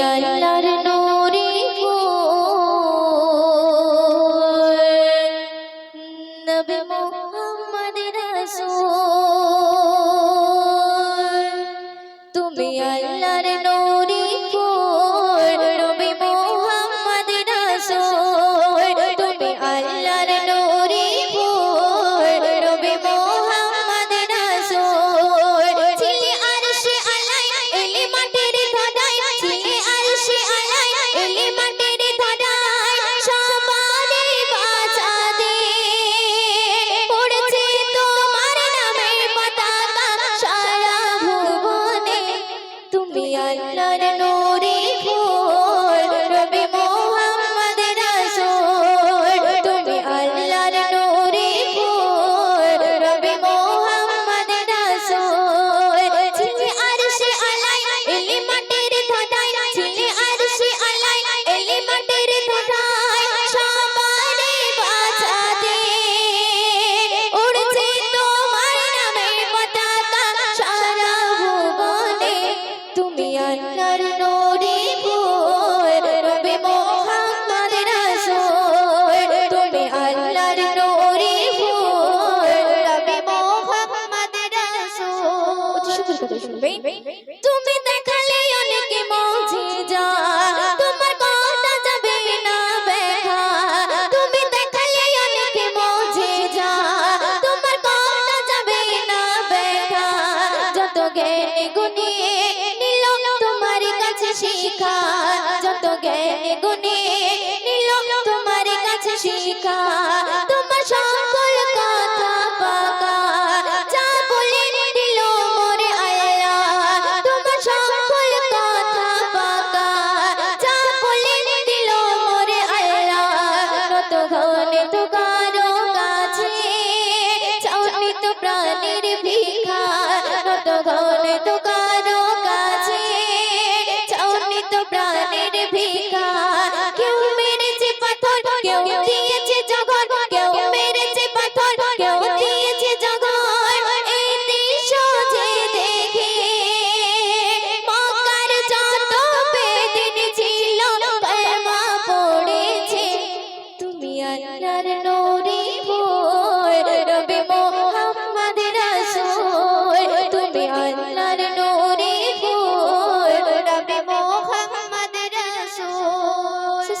আল্লাহর নূরে ফুল নবী তুমি দেখালে অনেকে মজে যা তোমার কথা যাবে না দেখা তুমি দেখালে অনেকে মজে যা তোমার কথা যাবে না দেখা যত জ্ঞানী গুণী নীল তোমার কাছে শিখা। যত জ্ঞানী গুণী নীল তোমার কাছে শিখা। তোমার সব ধন তো কারও কাছে। চাউনি তো প্রাণে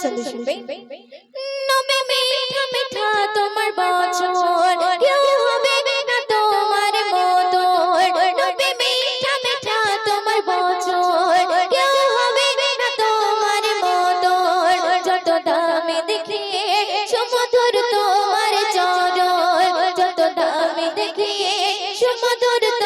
সাথে শুনবে নবে মিঠা মিঠা তোমার বচন কেউ হবে না তোমার মতো নবে মিঠা মিঠা তোমার বচন কেউ হবে না তোমার মতো যত দামে দেখি সমুদ্র তোমার চরণ যত দামে দেখি সমুদ্র